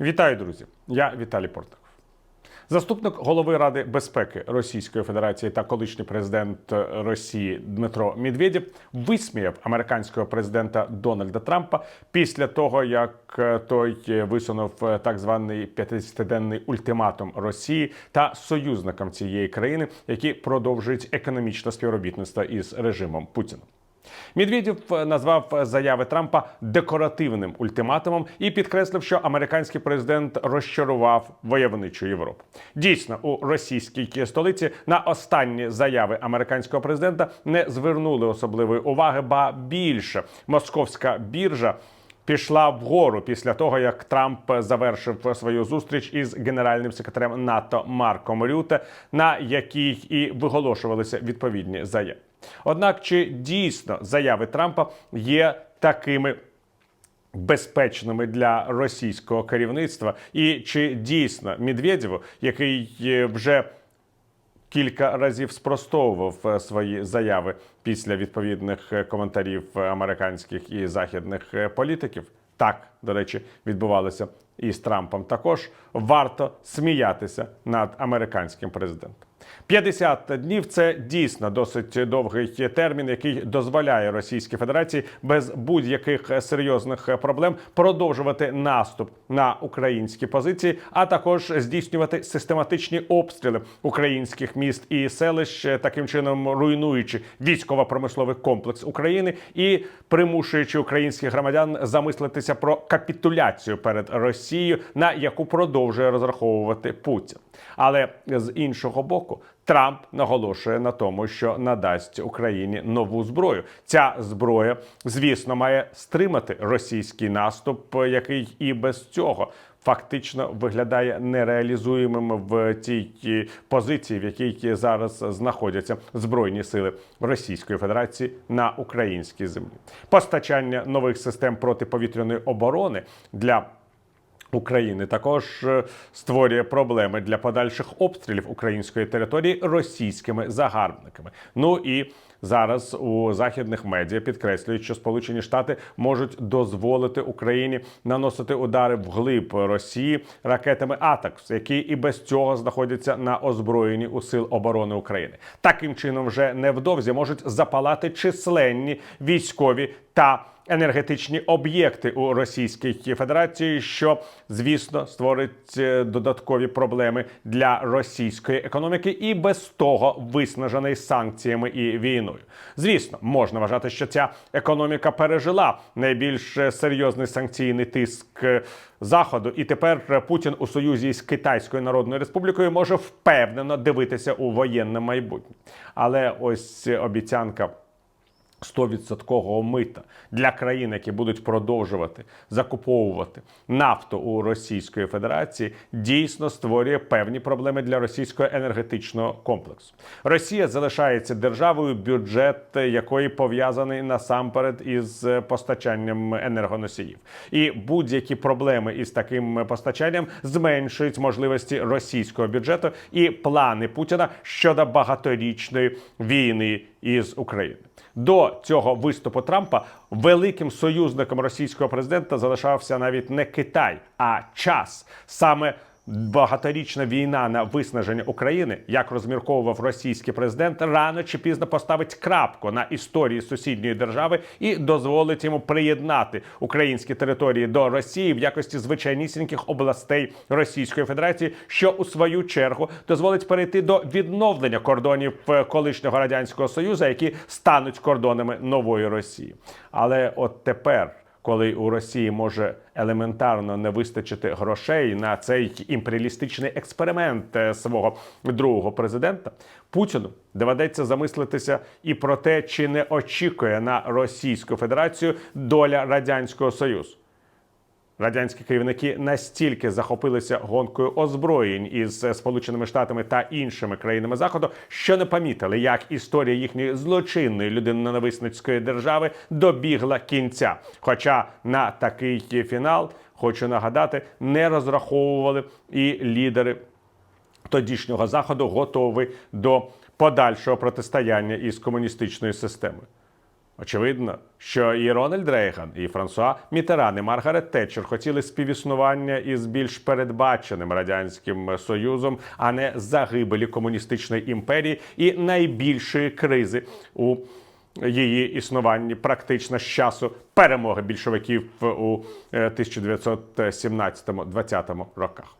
Вітаю, друзі! Я Віталій Портников. Заступник голови Ради безпеки Російської Федерації та колишній президент Росії Дмитро Медведєв висміяв американського президента Дональда Трампа після того, як той висунув так званий 50-денний ультиматум Росії та союзникам цієї країни, які продовжують економічне співробітництво із режимом Путіна. Медведєв назвав заяви Трампа декоративним ультиматумом і підкреслив, що американський президент розчарував войовничу Європу. Дійсно, у російській столиці на останні заяви американського президента не звернули особливої уваги, ба більше московська біржа. Пішла вгору після того, як Трамп завершив свою зустріч із генеральним секретарем НАТО Марком Рюте, на якій і виголошувалися відповідні заяви. Однак, чи дійсно заяви Трампа є такими безпечними для російського керівництва, і чи дійсно Медведєву, який вже Кілька разів спростовував свої заяви після відповідних коментарів американських і західних політиків. Так, до речі, відбувалося і з Трампом. Також варто сміятися над американським президентом. 50 днів це дійсно досить довгий термін, який дозволяє Російській Федерації без будь-яких серйозних проблем продовжувати наступ на українські позиції, а також здійснювати систематичні обстріли українських міст і селищ, таким чином руйнуючи військово-промисловий комплекс України і примушуючи українських громадян замислитися про капітуляцію перед Росією, на яку продовжує розраховувати Путін. Але з іншого боку, Трамп наголошує на тому, що надасть Україні нову зброю. Ця зброя, звісно, має стримати російський наступ, який і без цього. Фактично виглядає нереалізуємим в тій позиції, в якій зараз знаходяться збройні сили Російської Федерації на українській землі. Постачання нових систем протиповітряної оборони для України також е, створює проблеми для подальших обстрілів української території російськими загарбниками. Ну і зараз у західних медіа підкреслюють, що Сполучені Штати можуть дозволити Україні наносити удари вглиб Росії ракетами Атакс, які і без цього знаходяться на озброєнні у сил оборони України. Таким чином, вже невдовзі можуть запалати численні військові та енергетичні об'єкти у Російській Федерації, що звісно створить е, додаткові проблеми для російської економіки, і без того виснажений санкціями і війною. Звісно, можна вважати, що ця економіка пережила найбільш серйозний санкційний тиск. е, Заходу, і тепер Путін у союзі з Китайською Народною Республікою може впевнено дивитися у воєнне майбутнє. Але ось обіцянка 100% мита для країн, які будуть продовжувати закуповувати нафту у Російської Федерації, дійсно створює певні проблеми для російського енергетичного комплексу. Росія залишається державою, бюджет якої пов'язаний насамперед із постачанням енергоносіїв, і будь-які проблеми із таким постачанням зменшують можливості російського бюджету і плани Путіна щодо багаторічної війни із України. До цього виступу Трампа великим союзником російського президента залишався навіть не Китай, а час саме. Багаторічна війна на виснаження України, як розмірковував російський президент, рано чи пізно поставить крапку на історії сусідньої держави і дозволить йому приєднати українські території до Росії в якості звичайнісіньких областей Російської Федерації, що у свою чергу дозволить перейти до відновлення кордонів е, колишнього радянського союзу, які стануть кордонами нової Росії. Але от тепер коли у Росії може елементарно не вистачити грошей на цей імперіалістичний експеримент е, свого другого президента, Путіну доведеться замислитися і про те, чи не очікує на Російську Федерацію доля радянського союзу. Радянські керівники настільки захопилися гонкою озброєнь із Сполученими Штатами та іншими країнами Заходу, що не помітили, як історія їхньої злочинної людиноненависницької держави добігла кінця. Хоча на такий фінал, хочу нагадати, не розраховували і лідери тодішнього заходу, готові до подальшого протистояння із комуністичною системою. Очевидно, що і Рональд Рейган, і Франсуа Мітеран, і Маргарет Тетчер хотіли співіснування із більш передбаченим радянським союзом, а не загибелі комуністичної імперії і найбільшої кризи у її існуванні практично з часу перемоги більшовиків у е, 1917-20 роках.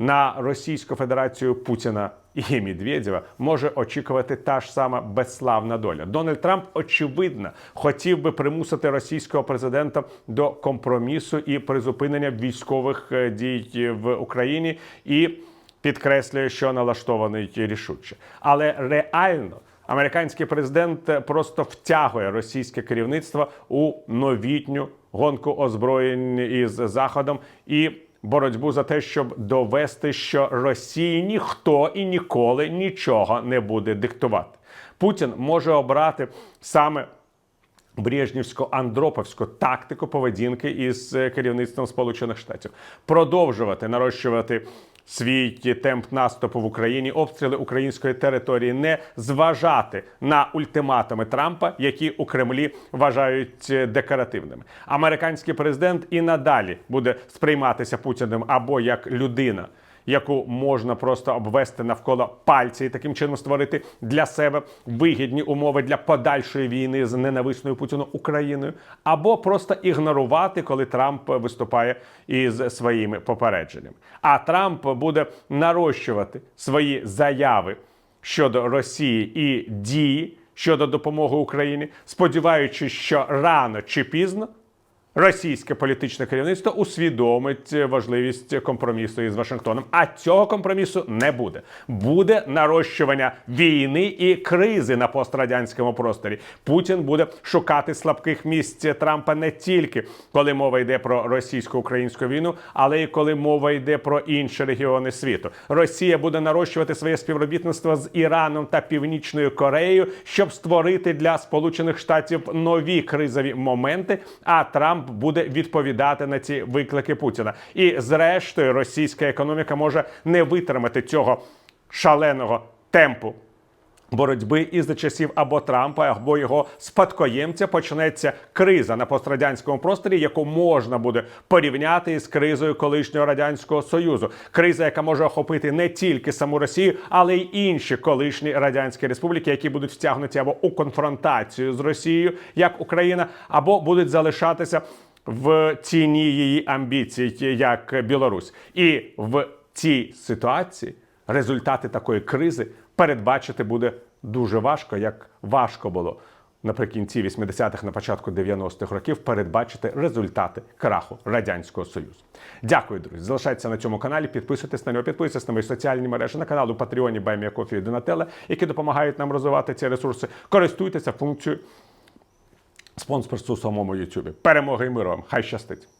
На Російську Федерацію Путіна і Медведєва може очікувати та ж сама безславна доля. Дональд Трамп очевидно хотів би примусити російського президента до компромісу і призупинення військових е, дій в Україні і підкреслює, що налаштований рішуче, але реально. Американський президент просто втягує російське керівництво у новітню гонку озброєнь із заходом і боротьбу за те, щоб довести, що Росії ніхто і ніколи нічого не буде диктувати. Путін може обрати саме Брежнівсько-андроповську тактику поведінки із е, керівництвом Сполучених Штатів, продовжувати нарощувати свій темп наступу в Україні, обстріли української території, не зважати на ультиматуми Трампа, які у Кремлі вважають е, декоративними. Американський президент і надалі буде сприйматися Путіним або як людина яку можна просто обвести навколо пальці і таким чином створити для себе вигідні умови для подальшої війни з ненависною Путіну Україною, або просто ігнорувати, коли Трамп виступає із своїми попередженнями. А Трамп буде нарощувати свої заяви щодо Росії і дії щодо допомоги Україні, сподіваючись, що рано чи пізно. Російське політичне керівництво усвідомить важливість компромісу із Вашингтоном. А цього компромісу не буде. Буде нарощування війни і кризи на пострадянському просторі. Путін буде шукати слабких місць Трампа не тільки коли мова йде про російсько-українську війну, але й коли мова йде про інші регіони світу. Росія буде нарощувати своє співробітництво з Іраном та Північною Кореєю, щоб створити для Сполучених Штатів нові кризові моменти. А Трамп буде відповідати на ці виклики Путіна. І зрештою, російська економіка може не витримати цього шаленого темпу. Боротьби із за часів або Трампа, або його спадкоємця почнеться криза на пострадянському просторі, яку можна буде порівняти із кризою колишнього радянського союзу. Криза, яка може охопити не тільки саму Росію, але й інші колишні радянські республіки, які будуть втягнуті або у конфронтацію з Росією, як Україна, або будуть залишатися в тіні її амбіцій, як Білорусь, і в цій ситуації результати такої кризи передбачити буде дуже важко, як важко було наприкінці 80-х, на початку 90-х років передбачити результати краху радянського союзу. Дякую, друзі. Залишайтеся на цьому каналі, підписуйтесь на нього, підписуйтесь на мої соціальні мережі на канал у Патреоні Баймія і Донателла, які допомагають нам розвивати ці ресурси. Користуйтеся функцією спонсорству самому Ютубі. Перемоги і миру вам! Хай щастить!